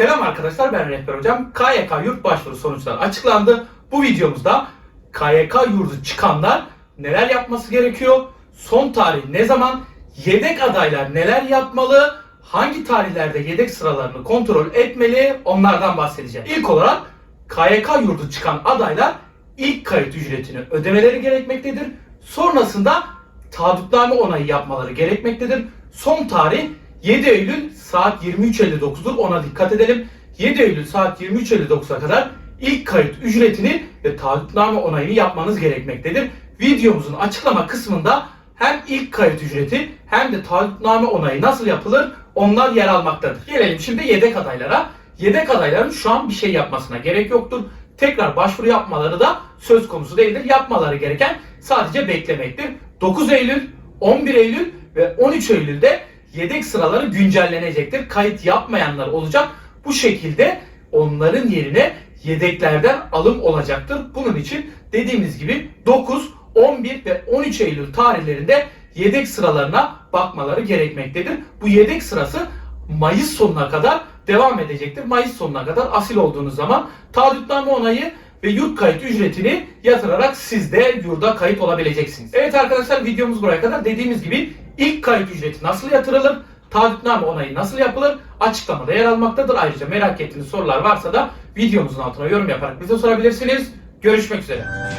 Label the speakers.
Speaker 1: Selam arkadaşlar ben Rehber Hocam. KYK yurt başvuru sonuçları açıklandı. Bu videomuzda KYK yurdu çıkanlar neler yapması gerekiyor? Son tarih ne zaman? Yedek adaylar neler yapmalı? Hangi tarihlerde yedek sıralarını kontrol etmeli? Onlardan bahsedeceğim. İlk olarak KYK yurdu çıkan adaylar ilk kayıt ücretini ödemeleri gerekmektedir. Sonrasında taahhütname onayı yapmaları gerekmektedir. Son tarih 7 Eylül saat 23.59'dur. Ona dikkat edelim. 7 Eylül saat 23.59'a kadar ilk kayıt ücretini ve taahhütname onayını yapmanız gerekmektedir. Videomuzun açıklama kısmında hem ilk kayıt ücreti hem de taahhütname onayı nasıl yapılır onlar yer almaktadır. Gelelim şimdi yedek adaylara. Yedek adayların şu an bir şey yapmasına gerek yoktur. Tekrar başvuru yapmaları da söz konusu değildir. Yapmaları gereken sadece beklemektir. 9 Eylül, 11 Eylül ve 13 Eylül'de yedek sıraları güncellenecektir. Kayıt yapmayanlar olacak. Bu şekilde onların yerine yedeklerden alım olacaktır. Bunun için dediğimiz gibi 9, 11 ve 13 Eylül tarihlerinde yedek sıralarına bakmaları gerekmektedir. Bu yedek sırası Mayıs sonuna kadar devam edecektir. Mayıs sonuna kadar asil olduğunuz zaman taahhütname onayı ve yurt kayıt ücretini yatırarak siz de yurda kayıt olabileceksiniz. Evet arkadaşlar videomuz buraya kadar. Dediğimiz gibi ilk kayıt ücreti nasıl yatırılır? Taahhütname onayı nasıl yapılır? Açıklamada yer almaktadır. Ayrıca merak ettiğiniz sorular varsa da videomuzun altına yorum yaparak bize sorabilirsiniz. Görüşmek üzere.